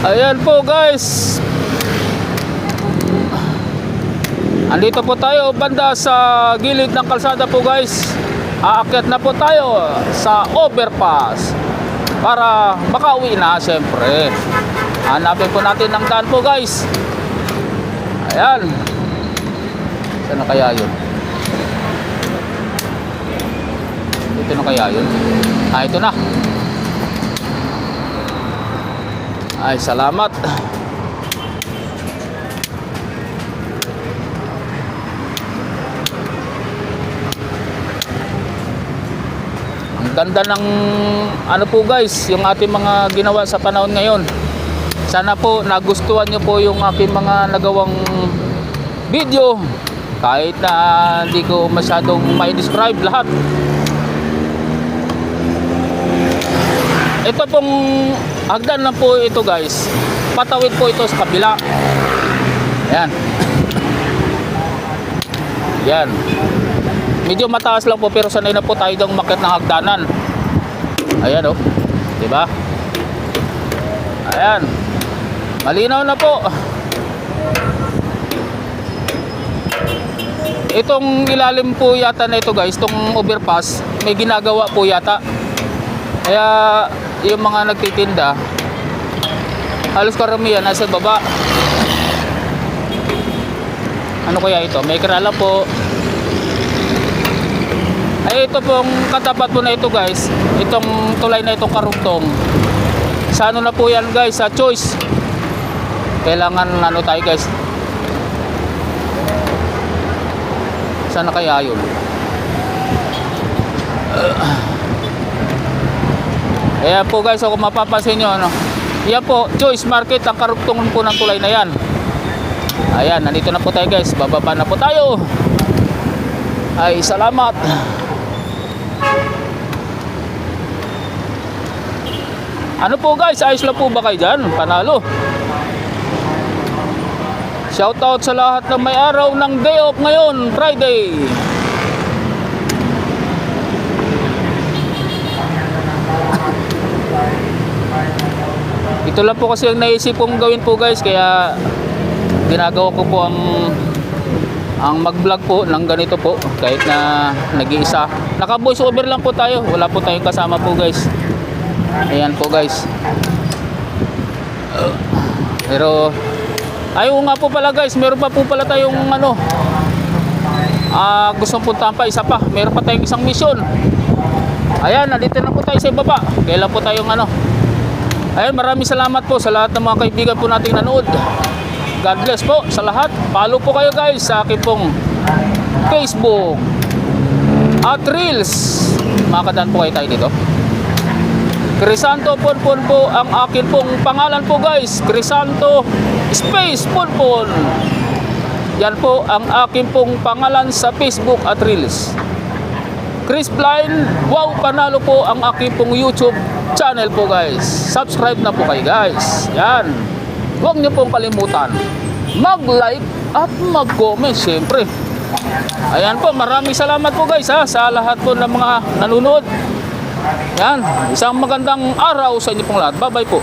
Ayan po guys. Andito po tayo banda sa gilid ng kalsada po guys. Aakyat na po tayo sa overpass para makauwi na siyempre. Hanapin po natin ang daan po guys. Ayan. Saan kaya yun? Dito na kaya yun? Ah, ito na. Ay, salamat. Ang ganda ng ano po guys, yung ating mga ginawa sa panahon ngayon. Sana po nagustuhan nyo po yung aking mga nagawang video. Kahit na hindi ko masyadong may describe lahat. Ito pong hagdan na po ito guys. Patawid po ito sa kabila. Ayan. Yan. Medyo mataas lang po pero sanay na po tayo dong makit ng hagdanan. Ayan oh. 'Di ba? Ayan. Malinaw na po. Itong ilalim po yata na ito guys, itong overpass, may ginagawa po yata. Kaya yung mga nagtitinda, halos karamihan nasa baba. Ano kaya ito? May krala po. Ay ito pong katapat po na ito guys. Itong tulay na itong karugtong. Sa ano na po yan guys? Sa choice. Kailangan ano tayo guys. Sana kaya yun? Ayan po guys, kung mapapansin nyo, ano, yan po, choice market, ang karugtong po ng tulay na yan. Ayan, nandito na po tayo guys, bababa na po tayo. Ay, salamat. Ano po guys, ayos lang po ba kayo dyan? Panalo. Shoutout sa lahat ng may araw ng day off ngayon, Friday. Ito lang po kasi ang naisip kong gawin po guys kaya ginagawa ko po ang ang mag-vlog po ng ganito po kahit na nag-iisa. Naka voice over lang po tayo. Wala po tayong kasama po guys. Ayan po guys. Uh, pero ayaw nga po pala guys, meron pa po pala tayong ano ah gustong puntahan pa isa pa. Meron pa tayong isang mission. Ayan, nandito na po tayo sa baba. Kailan po tayong ano Ayun, maraming salamat po sa lahat ng mga kaibigan po nating nanood. God bless po sa lahat. Follow po kayo guys sa akin pong Facebook at Reels. Makakadaan po kayo tayo dito. Crisanto Ponpon po ang akin pong pangalan po guys. Crisanto Space Ponpon. Yan po ang akin pong pangalan sa Facebook at Reels. Chris Blind, wow panalo po ang aking pong YouTube channel po guys. Subscribe na po kayo guys. Yan. Huwag niyo pong kalimutan mag-like at mag-comment syempre. Ayan po, maraming salamat po guys ha, sa lahat po ng mga nanonood. Yan, isang magandang araw sa inyo pong lahat. Bye-bye po.